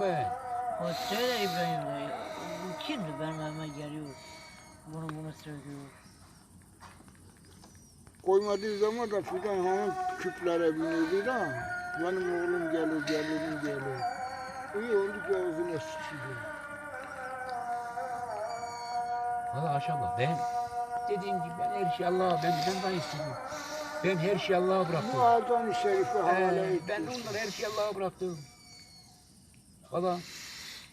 Ben. O söyle İbrahim de. Bu kimdi benim evime geliyor. Bunu bunu söylüyor. Koymadığı zaman da fidan hanım küplere biniyordu da benim oğlum gelir, gelirim gelir. İyi oldu ki ağzına sıçıyor. Valla maşallah ben dediğim gibi ben her şeyi Allah'a ben bizden daha istedim. Ben her şeyi Allah'a bıraktım. Bu Azan-ı Şerif'i havale Ee, ben de onları her şeyi Allah'a bıraktım. Valla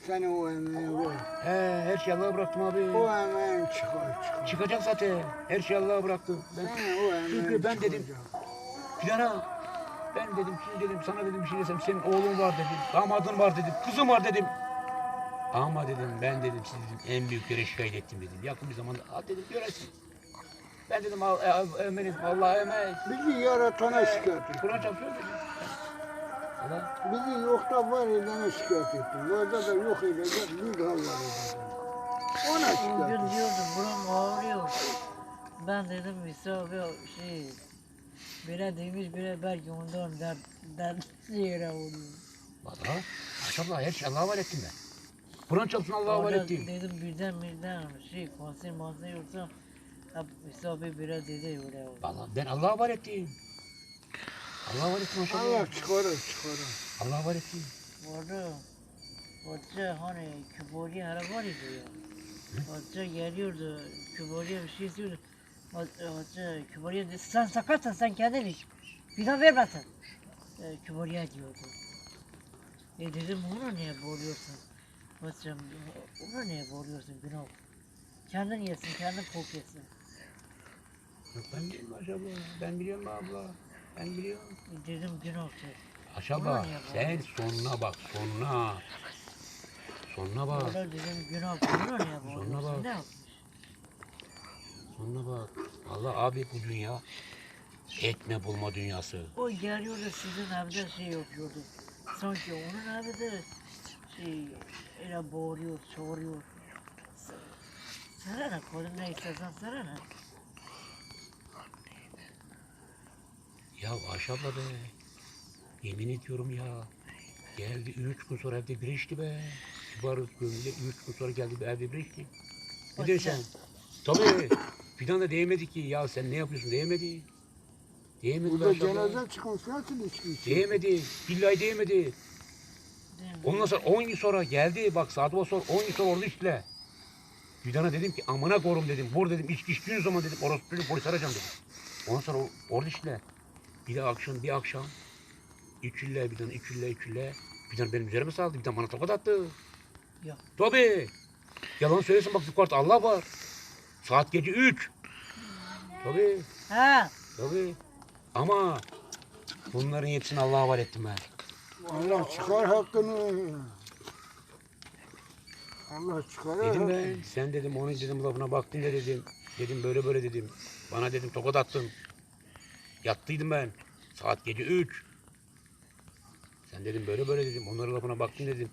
Senin o emeğin var. he, her şeyi Allah'a bıraktım abi. O emeğin çıkar çıkar. Çıkacak zaten. Her şeyi Allah'a bıraktım. Ben Senin o emeğin Çünkü ben dedim-. Plana ben dedim şimdi dedim sana dedim bir şey desem senin oğlun var dedim. Damadın var dedim. Kızın var dedim. Ama dedim ben dedim sizi dedim, en büyük yere şikayet ettim dedim. Yakın bir zamanda al dedim göresin. Ben dedim al, al, Allah'a emanet. Bizi yaratana şikayet ettim. Kur'an çarpıyor dedim. Bizi yokta var edene şikayet ettim. Varda da yok edecek bir hal var edecek. Ona şikayet gün ettim. diyordu buram ağrıyor. Ben dedim misafir şey bire demiş bire belki ondan dert dert yere oluyor. Valla maşallah her şey Allah'a emanet ettim ben. Kur'an çarpsın Allah'a Orada ettim. dedim birden birden şey konser manser yoksa hep misafir bire dedi öyle oldu. Valla ben Allah'a emanet ettim. Allah'a emanet ettim maşallah. Allah çıkarır çıkarır. Allah'a emanet ettim. Orada hoca hani kübori ara var idi ya. Hoca geliyordu küboriye bir şey. Hoca, hoca küboriye dedi sen sakatsın sen kendin iç. Bir daha vermesin. E, küboriye diyordu. E dedim onu niye boğuyorsun? Hocam onu niye boğuyorsun günah? Kendin yesin, kendin kok yesin. Yok ben biliyorum maşallah. Ben biliyorum abla. Ben biliyorum. Dedim günah şey. Maşallah Ulan ya sen sonuna bak sonuna. Sonuna bak. Orada dedim günah, bunu niye Sonuna boğuyorsun? bak. Ne? Sonuna bak. Allah abi bu dünya etme bulma dünyası. O geliyordu sizin evde şey yapıyordu. Sanki onun evi de şey öyle bağırıyor, çağırıyor. S- Sana ne kodum ne istersen sana Ya Ayşe abla be. Yemin ediyorum ya. Geldi üç gün sonra evde bir içti be. Kibarız gömle üç gün sonra geldi bir evde bir içti. Ne diyorsun sen. Tabii. Fidan da diyemedi ki ya sen ne yapıyorsun diyemedi. Diyemedi Burada Ayşe abla. cenaze çıkmış nasıl içki içiyor? Diyemedi. Billahi diyemedi. Değil mi? Ondan sonra 10 yıl sonra geldi bak saat o sonra 10 yıl sonra orada işte. Fidan'a dedim ki amına korum dedim. Vur dedim içki içtiğin zaman dedim orospu çocuğu polis arayacağım dedim. Ondan sonra o- orada işte. Bir de akşam bir akşam. İçülle bir tane içülle içülle. Bir tane benim üzerime saldı. Bir tane bana tokat attı. Yok. Tabii. Yalan söylesin bak yukarıda Allah var. Saat gece 3. Tabii. Ha, Tabii. Ama bunların hepsini Allah'a var ettim ben. Allah çıkar hakkını. Allah çıkarır Dedim ben, sen dedim onun dedim lafına baktın da dedim. Dedim böyle böyle dedim. Bana dedim tokat attın. Yattıydım ben. Saat gece 3. Sen dedim böyle böyle dedim. Onların lafına baktın dedim.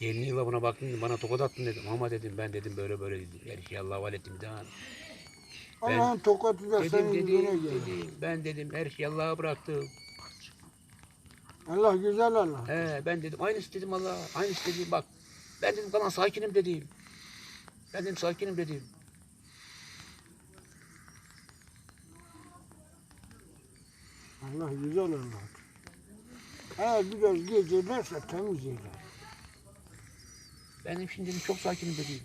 Gelinin lafına baktın dedim. Bana tokat attın dedim. Ama dedim ben dedim böyle böyle dedim. Her şeyi Allah'a havale ettim bir daha. Ben- Allah'ın tokatı da Dedim yüzüne dedim, dedim. Ben dedim her şeyi Allah'a bıraktım. Allah güzel Allah. He, ben dedim aynısı dedim Allah. Aynısı dedim bak. Ben dedim kalan sakinim dedim. Ben dedim sakinim dedim. Allah güzel Allah. Eğer biraz gece ederse temiz eder. Ben dedim şimdi dedim, çok sakinim dedim.